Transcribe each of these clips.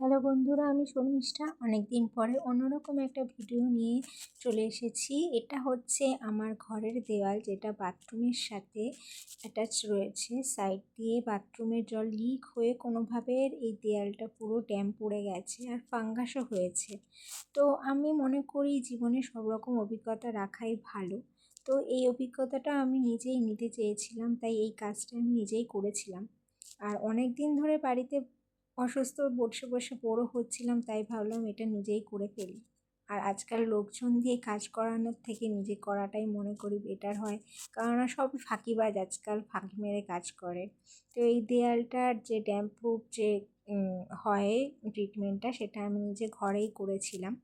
Hello বন্ধুরা, আমি শর্মিষ্ঠা। অনেক দিন পরে অন্যরকম একটা ভিডিও নিয়ে চলে এসেছি। এটা হচ্ছে আমার ঘরের দেওয়াল, যেটা বাথরুমের সাথে অ্যাটাচ রয়েছে। সাইড দিয়ে বাথরুমের জল লিক হয়ে কোনোভাবে এই দেয়ালটা পুরো ড্যাম পড়ে গেছে আর ফাঙ্গাসও হয়েছে। তো আমি মনে করি জীবনে সব রকম অভিজ্ঞতা রাখাই ভালো। তো এই অভিজ্ঞতাটা আমি নিজেই নিতে চেয়েছিলাম, তাই এই কাজটা আমি নিজেই করেছিলাম। আর অনেক দিন ধরে বাড়িতে অসুস্থ বসে বসে বড়ো হচ্ছিলাম, তাই ভাবলাম এটা নিজেই করে ফেলি। আর আজকাল লোকজন দিয়ে কাজ করানোর থেকে নিজে করাটাই মনে করি বেটার হয়। কেননা সব ফাঁকিবাজ আজকাল, ফাঁকি মেরে কাজ করে। তো এই দেয়ালটার যে ড্যাম্প প্রুফ যে হয় ট্রিটমেন্টটা সেটা আমি নিজে ঘরেই করেছিলাম।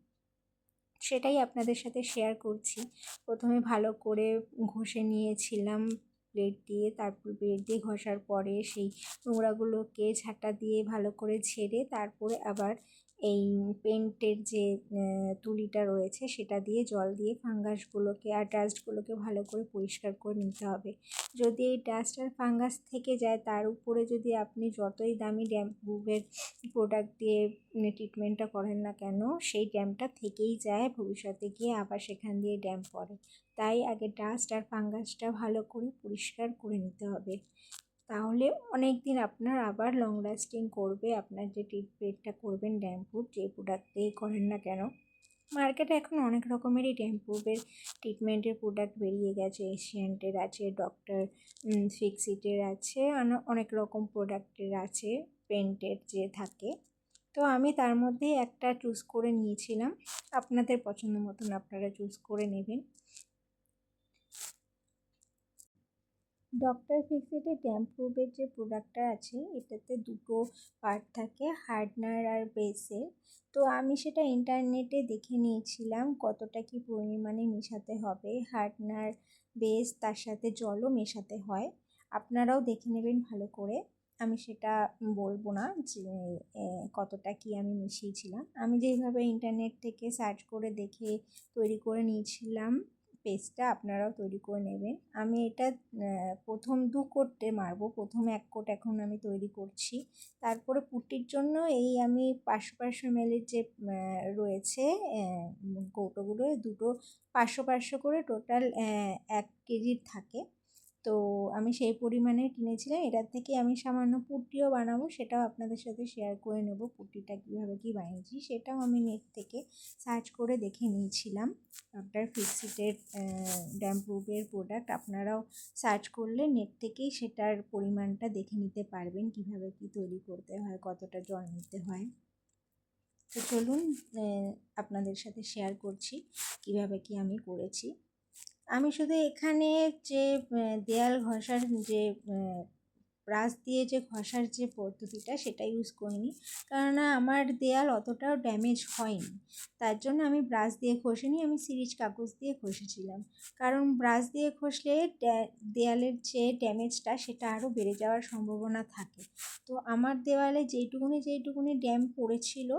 সেটাই আপনাদের সাথে শেয়ার করছি। প্রথমে ভালো করে ঘষে নিয়েছিলাম। প্লেট দিয়ে, তারপর ব্লেড দিয়ে ঘষার পরে সেই নোংরাগুলোকে ঝাঁটা দিয়ে ভালো করে ঝেড়ে তারপরে আবার এই পেন্টের যে তুলিটা রয়েছে সেটা দিয়ে জল দিয়ে ফাঙ্গাসগুলোকে আর ডাস্টগুলোকে ভালো করে পরিষ্কার করে নিতে হবে। যদি এই ডাস্ট আর ফাঙ্গাস থেকে যায়, তার উপরে যদি আপনি যতই দামি ড্যাম্পুবের প্রোডাক্ট দিয়ে ট্রিটমেন্টটা করেন না কেন, সেই ড্যামটা থেকেই যায়, ভবিষ্যতে গিয়ে আবার সেখান দিয়ে ড্যাম পড়ে। তাই আগে ডাস্ট আর ফাঙ্গাসটা ভালো করে পরিষ্কার করে নিতে হবে। তাহলে অনেক দিন আপনার আবার লং লাস্টিং করবে, আপনার যে ট্রিটমেন্টটা করবেন ড্যাম্পুর যে প্রোডাক্ট দিয়ে করেন না কেন মার্কেটে এখন অনেক রকমেরই ড্যাম্পুবের ট্রিটমেন্টের প্রোডাক্ট বেরিয়ে গেছে এশিয়ান্টের আছে ডক্টর ফিক্সিটের আছে অনেক রকম প্রোডাক্টের আছে পেন্টের যে থাকে। তো আমি তার মধ্যে একটা চুজ করে নিয়েছিলাম, আপনাদের পছন্দ মতন আপনারা চুজ করে নেবেন। ডক্টর ফিক্সিটের ড্যাম্প্রুভের যে প্রোডাক্টটা আছে, এটাতে দুটো পার্ট থাকে হার্ডনার আর বেসের তো আমি সেটা ইন্টারনেটে দেখে নিয়েছিলাম কতটা কি পরিমাণে মেশাতে হবে। হার্ডনার বেস তার সাথে জলও মেশাতে হয়। আপনারাও দেখে নেবেন ভালো করে। আমি সেটা বলব না যে কতটা কি আমি মিশিয়েছিলাম। আমি যেইভাবে ইন্টারনেট থেকে সার্চ করে দেখে তৈরি করে নিয়েছিলাম পেস্টটা আপনারাও তৈরি করে নেবেন। আমি এটা প্রথম দু কোটে মারবো। প্রথম এক কোট এখন আমি তৈরি করছি। তারপরে পুটির জন্য এই আমি পাঁচশো পাঁচশো এমএলের যে রয়েছে কৌটোগুলো, দুটো পাঁচশো পাঁচশো করে টোটাল এক কেজির থাকে। তো আমি সেই পরিমাণে কিনেছিলাম এটার থেকে আমি সামান্য পুট্টিও বানাবো, সেটাও আপনাদের সাথে শেয়ার করে নেব পুট্টিটা কীভাবে কী বানিয়েছি, সেটাও আমি নেট থেকে সার্চ করে দেখে নিয়েছিলাম। ডক্টর ফিক্সিটের ড্যাম্প্রুভের প্রোডাক্ট আপনারাও সার্চ করলে নেট থেকেই সেটার পরিমাণটা দেখে নিতে পারবেন, কীভাবে কি তৈরি করতে হয়, কতটা জল নিতে হয়। তো চলুন আপনাদের সাথে শেয়ার করছি, কীভাবে কি আমি করেছি। আমি শুধু এখানে যে দেয়াল ঘষার যে ব্রাশ দিয়ে যে ঘষার যে পদ্ধতিটা সেটা ইউজ করিনি। কেননা আমার দেয়াল অতটাও ড্যামেজ হয়নি। তার জন্য আমি ব্রাশ দিয়ে ঘষিনি, আমি সিরিজ কাগজ দিয়ে ঘষেছিলাম। কারণ ব্রাশ দিয়ে ঘষলে দেয়ালের যে ড্যামেজটা সেটা আরও বেড়ে যাওয়ার সম্ভাবনা থাকে। তো আমার দেওয়ালে যেইটুকুনি যেইটুকুনি ড্যাম পড়েছিল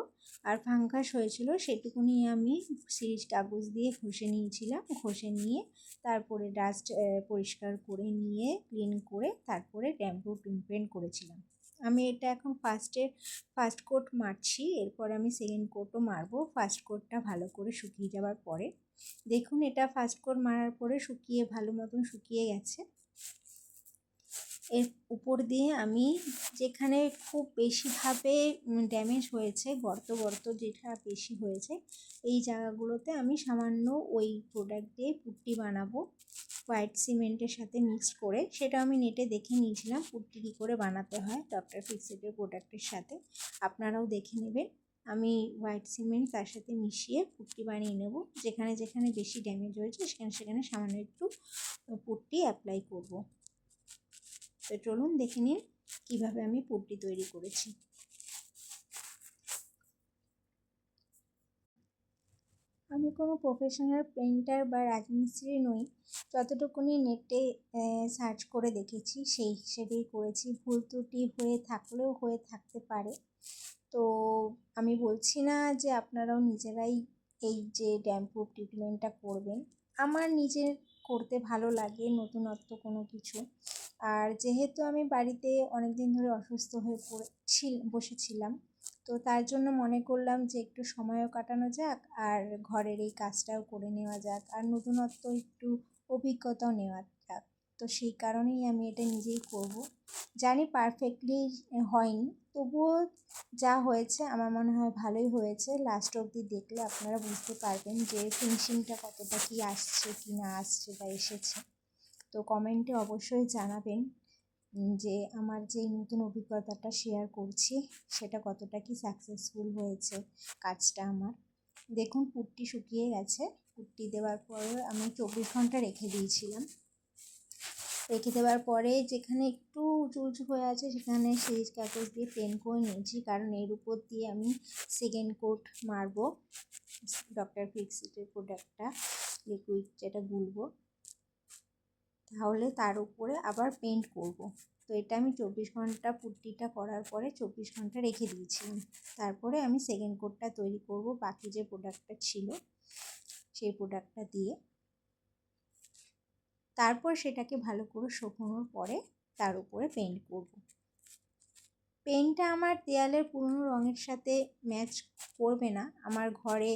আর ফাঙ্গাস হয়েছিল সেটুকুনি আমি সিরিজ কাগজ দিয়ে ঘষে নিয়েছিলাম। ঘষে নিয়ে তারপরে ডাস্ট পরিষ্কার করে নিয়ে ক্লিন করে তারপরে ড্যাম্পু পেন্ট করেছিলাম। আমি এটা এখন ফার্স্টে ফার্স্ট কোট মারছি, এরপর আমি সেকেন্ড কোটও মারবো। ফার্স্ট কোটটা ভালো করে শুকিয়ে যাওয়ার পরে, দেখুন এটা ফার্স্ট কোট মারার পরে শুকিয়ে, ভালো মতন শুকিয়ে গেছে। এর উপর দিয়ে আমি যেখানে খুব বেশিভাবে ড্যামেজ হয়েছে, গর্ত গর্ত যেটা বেশি হয়েছে, এই জায়গাগুলোতে আমি সামান্য ওই প্রোডাক্ট দিয়ে পুট্টি বানাবো। হোয়াইট সিমেন্টের সাথে মিক্স করে, সেটা আমি নেটে দেখে নিয়েছিলাম পুট্টি কী করে বানাতে হয় ডক্টর ফিক্সেটের প্রোডাক্টের সাথে। আপনারাও দেখে নেবেন। আমি হোয়াইট সিমেন্ট তার সাথে মিশিয়ে পুট্টি বানিয়ে নেব। যেখানে যেখানে বেশি ড্যামেজ হয়েছে, সেখানে সেখানে সামান্য একটু পুট্টি অ্যাপ্লাই করব। তো চলুন দেখে নিন কীভাবে আমি পুরটি তৈরি করেছি। আমি কোনো প্রফেশনাল পেন্টার বা রাজমিস্ত্রি নই, যতটুকুনি নেটে সার্চ করে দেখেছি সেই হিসেবেই করেছি। ভুল ত্রুটি হয়ে থাকলেও হয়ে থাকতে পারে। তো আমি বলছি না যে আপনারাও নিজেরাই এই যে ড্যাম্পুর ট্রিটমেন্টটা করবেন। আমার নিজের করতে ভালো লাগে, নতুনত্ব কোনো কিছু। আর যেহেতু আমি বাড়িতে অনেক দিন ধরে অসুস্থ হয়ে পড়েছি বসেছিলাম, তো তার জন্য মনে করলাম যে একটু সময়ও কাটানো যাক আর ঘরের এই কাজটাও করে নেওয়া যাক আর নতুনত্ব একটু অভিজ্ঞতাও নেওয়া যাক। তো সেই কারণেই আমি এটা নিজেই করব। জানি পারফেক্টলি হয়নি, তবুও যা হয়েছে আমার মনে হয় ভালোই হয়েছে। লাস্ট অবধি দেখলে আপনারা বুঝতে পারবেন যে ফিনিশিংটা কতটা কি আসছে, কি না আসছে বা এসেছে। তো কমেন্টে অবশ্যই জানাবেন যে আমার যে নতুন অভিজ্ঞতাটা শেয়ার করছি, সেটা কতটা কি সাকসেসফুল হয়েছে কাজটা আমার। দেখুন, পুটটি শুকিয়ে গেছে। পুটটি দেওয়ার পরে আমি চব্বিশ ঘণ্টা রেখে দিয়েছিলাম। রেখে দেওয়ার পরে যেখানে একটু উঁচু উঁচু হয়ে আছে, সেখানে সিরিজ কাগজ দিয়ে পেন করে নিয়েছি। কারণ এর উপর দিয়ে আমি সেকেন্ড কোট মারবো ডক্টর ফিক্সিটের প্রোডাক্টটা লিকুইড যেটা গুলবো। তাহলে তার উপরে আবার পেন্ট করব। তো এটা আমি চব্বিশ ঘণ্টা পুট্টিটা করার পরে চব্বিশ ঘণ্টা রেখে দিয়েছিলাম তারপরে আমি সেকেন্ড কোটটা তৈরি করব, বাকি যে প্রোডাক্টটা ছিল সেই প্রোডাক্টটা দিয়ে তারপর সেটাকে ভালো করে শুকোনোর পরে তার উপরে পেন্ট করব। পেন্টটা আমার দেয়ালের পুরনো রঙের সাথে ম্যাচ করবে না আমার ঘরে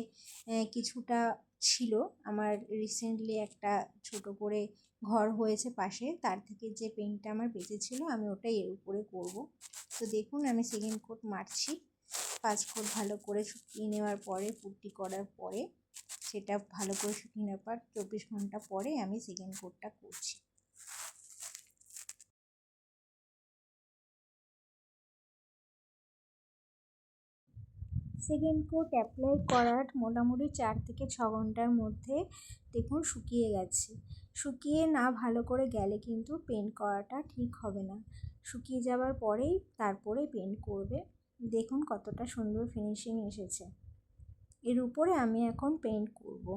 কিছুটা ছিল আমার রিসেন্টলি একটা ছোট করে ঘর হয়েছে পাশে, তার থেকে যে পেনটা আমার বেঁচেছিলো আমি ওটাই এর উপরে করব। তো দেখুন আমি সেকেন্ড কোট মারছি পাঁচ কোট ভালো করে শুকিয়ে নেওয়ার পরে পুট্টি করার পরে, সেটা ভালো করে শুকিয়ে নেওয়ার পর চব্বিশ ঘণ্টা পরে আমি সেকেন্ড কোটটা করছি। সেকেন্ড কোট অ্যাপ্লাই করার মোটামুটি চার থেকে ছ ঘণ্টার মধ্যে দেখুন শুকিয়ে গেছে। শুকিয়ে না ভালো করে গেলে কিন্তু পেন্ট করাটা ঠিক হবে না। শুকিয়ে যাওয়ার পরেই তারপরে পেন্ট করবে। দেখুন কতটা সুন্দর ফিনিশিং এসেছে। এর উপরে আমি এখন পেন্ট করব।